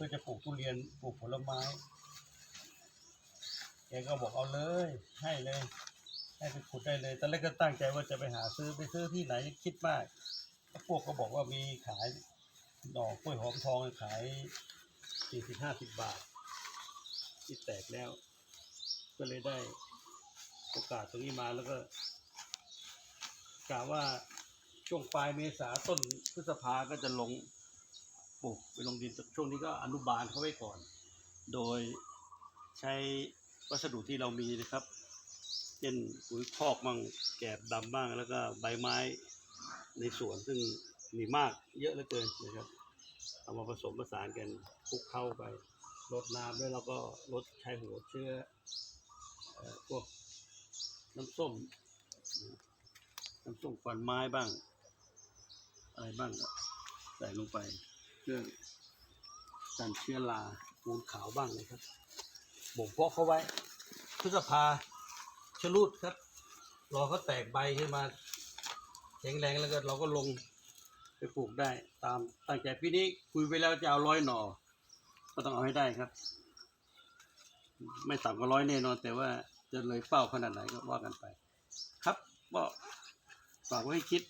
พื่อจะปลูกทุเรียนปลูกผลไม้แกก็บอกเอาเลย ให้เลย ให้ไปขุดได้เลยตอนแรกก็ตั้งใจว่าจะไปหาซื้อไปซื้อที่ไหนคิดมากพวกก็บอกว่ามีขายดอกกล้วยหอมทองขายสี่สิบห้าสิบบาท ที่แตกแล้ว ก็เลยได้โอกาสตรงนี้มาแล้วก็กะว่าช่วงปลายเมษาต้นพฤษภาก็จะลง ปลูกไปลงดินช่วงนี้ก็อนุบาลเขาไว้ก่อน โดยใช้วัสดุที่เรามีนะครับ เช่นปุ๋ยคอกบ้างแกบดำบ้างแล้วก็ใบไม้ในสวนซึ่งมีมากเยอะเหลือเกินนะครับ เอามาผสมผสานกันคลุกเข้าไปลดน้ำด้วยแล้วก็ลดใช้หัวเชื้ออพวกน้ำส้ม น้ำส้มควันไม้บ้าง อะไรบ้างใส่ลงไป เพื่อกันเชื้อราปูนขาวบ้างนะครับบ่มเพาะเขาไว้พฤษภาชะลูดครับ รอเขาแตกใบขึ้นมาแข็งแรงแล้วก็เราก็ลงไปปลูกได้ตามตั้งใจปีนี้คุยไปแล้วจะเอาร้อยหน่อ ก็ต้องเอาให้ได้ครับ ไม่ต่ำกว่าร้อยแน่นอน แต่ว่าจะเลยเป้าขนาดไหนก็ว่ากันไป ครับก็ฝากไว้ให้คิด